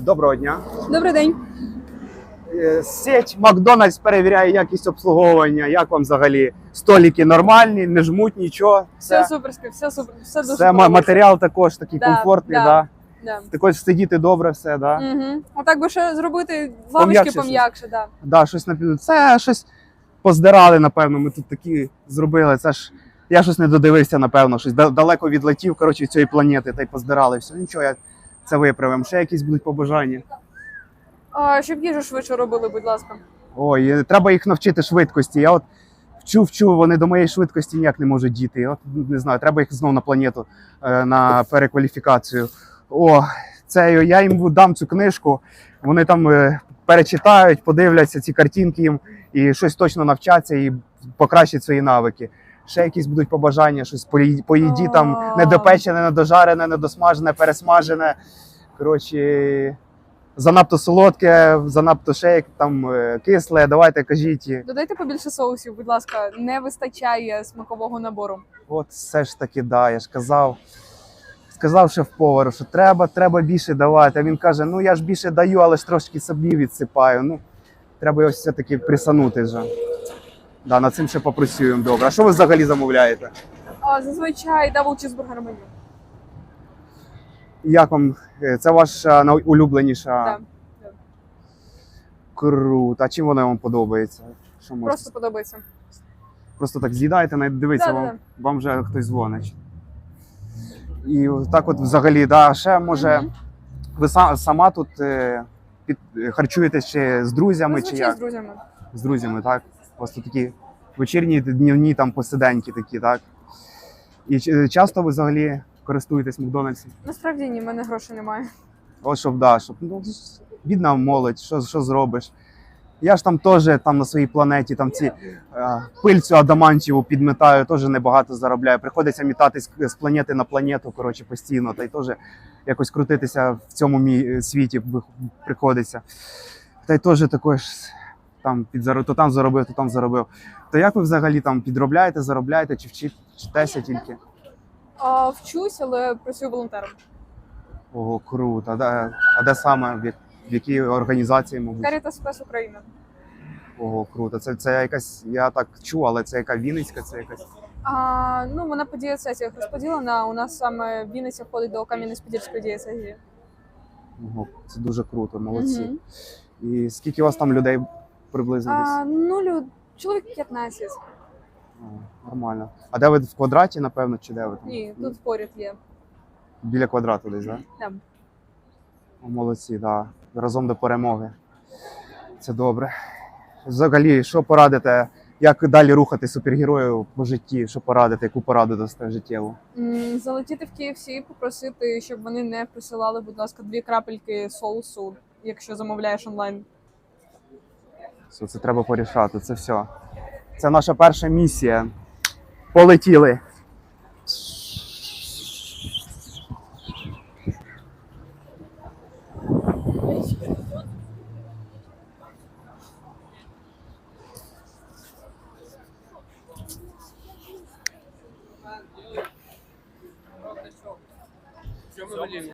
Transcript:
Доброго дня. Добрий день. Е, Сеть Макдональдс перевіряє якість обслуговування. Як вам взагалі? Столики нормальні, не жмуть нічого. Все суперське, все супер, все дуже все подобається. матеріал також такий Да, комфортний, да. да. Да. Також сидіти добре, все, да. Угу. Отак би ще зробити Пом'якше лавочки щось. пом'якше, да. Да, щось напів... Це щось поздирали, напевно. Ми тут такі зробили. Це ж я щось не додивився, напевно, щось да- далеко відлетів, коротше, від цієї планети, та й поздирали все. Нічого, я це виправимо. Ще якісь будуть побажання. А, щоб їжу швидше робили, будь ласка. Ой, е, треба їх навчити швидкості. Я от вчу, вчу, вони до моєї швидкості ніяк не можуть діти. От не знаю, треба їх знову на планету е, на перекваліфікацію. О, це я їм дам цю книжку. Вони там е, перечитають, подивляться ці картинки їм і щось точно навчаться і покращать свої навики. Ще якісь будуть побажання, щось по, їді там недопечене, недожарене, недосмажене, пересмажене. Коротше, занадто солодке, занадто ще як там е, кисле. Давайте кажіть. Додайте побільше соусів, будь ласка. Не вистачає смакового набору. От все ж таки, да, я ж казав. Сказав шеф-повару, що треба, треба більше давати. А він каже: ну я ж більше даю, але ж трошки собі відсипаю. Ну, треба його все-таки присанути вже. Да, над цим ще попрацюємо добре. А що ви взагалі замовляєте? А, зазвичай дабл чізбургер меню. Як вам е, це ваша найулюбленіша? Так. Круто. А чим вона вам подобається? Що можете Просто подобається. Просто так з'їдаєте, навіть дивіться, Да, вам, да, вам вже хтось дзвонить. І так от взагалі, да, ще може, Мгм. ви са- сама тут е, під, е, харчуєтесь ще з друзями чи Зазвичай як? з друзями. З друзями, так? Тут такі вечірні, днівні там посиденьки такі, так? І часто ви взагалі користуєтесь Макдональдсом? Насправді ні, в мене грошей немає. От щоб, да, щоб ну, бідна молодь, що, що зробиш? Я ж там теж там на своїй планеті там ці е, пильцю адамантіву підмітаю, теж небагато заробляю. Приходиться мітатись з планети на планету, коротше, постійно, та й теж якось крутитися в цьому мі- світі приходиться. Та й теж також там підзаро... то там заробив, то там заробив. То як ви взагалі там підробляєте, заробляєте чи вчитеся тільки? А, вчусь, але працюю волонтером. Ого, круто. А де, а де саме? В, як- в якій організації, мабуть? Каріта Спес України. Ого, круто. Це, це якась, я так чув, але це яка Вінницька, це якась. А, ну, вона по дієцезіях розподілена. У нас саме Вінниця входить до Кам'янець-Подільської дієцезії. Ого, це дуже круто, молодці. Мгм. І скільки у вас там людей приблизно? А, ну, люд... чоловік 15. О, нормально. А де ви в квадраті, напевно, чи де ви там? Ні, тут поряд є. Біля квадрату десь, так? Там. О, молодці, так. Да. Разом до перемоги. Це добре. Взагалі, що порадите, як далі рухати супергероїв по житті? Що порадите, яку пораду дасте життєву? Залетіти в KFC і попросити, щоб вони не присилали, будь ласка, дві крапельки соусу, якщо замовляєш онлайн. Все, Це треба порішати, це все. Це наша перша місія. Полетіли.